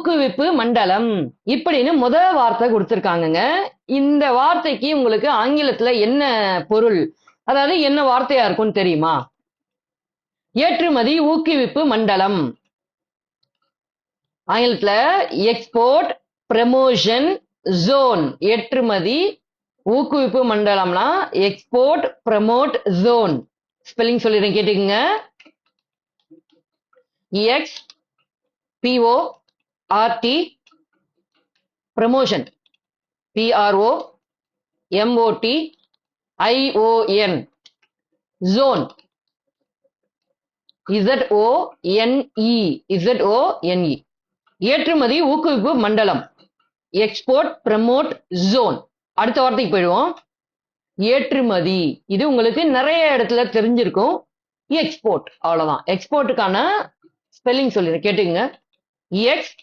ஊக்குவிப்பு மண்டலம் இப்படின்னு முத வார்த்தை கொடுத்துருக்காங்கங்க. இந்த வார்த்தைக்கு உங்களுக்கு ஆங்கிலத்துல என்ன பொருள்? அதாவது என்ன வார்த்தையா இருக்கும்னு தெரியுமா? ஏற்றுமதி ஊக்குவிப்பு மண்டலம். ஆங்கிலத்துல எக்ஸ்போர்ட் ப்ரமோஷன் ஜோன் ஏற்றுமதி ஊக்குவிப்பு மண்டலம்னா எக்ஸ்போர்ட் ப்ரமோட் ஜோன் ஸ்பெல்லிங் சொல்லிடுறேன் கேட்டுக்கங்க. X P O R T promotion P R O M O T I O N zone Z O N E N E ஏற்றுமதி ஊக்குவிப்பு மண்டலம். எக்ஸ்போர்ட் ப்ரமோட் ஜோன் அடுத்த வார்த்தைக்கு போயிடுவோம். ஏற்றுமதி. இது உங்களுக்கு நிறைய இடத்துல தெரிஞ்சிருக்கும். எக்ஸ்போர்ட் அவ்வளோதான் எக்ஸ்போர்ட்டுக்கான ஸ்பெல்லிங் சொல்லிடுறேன் கேட்டுங்க எக்ஸ்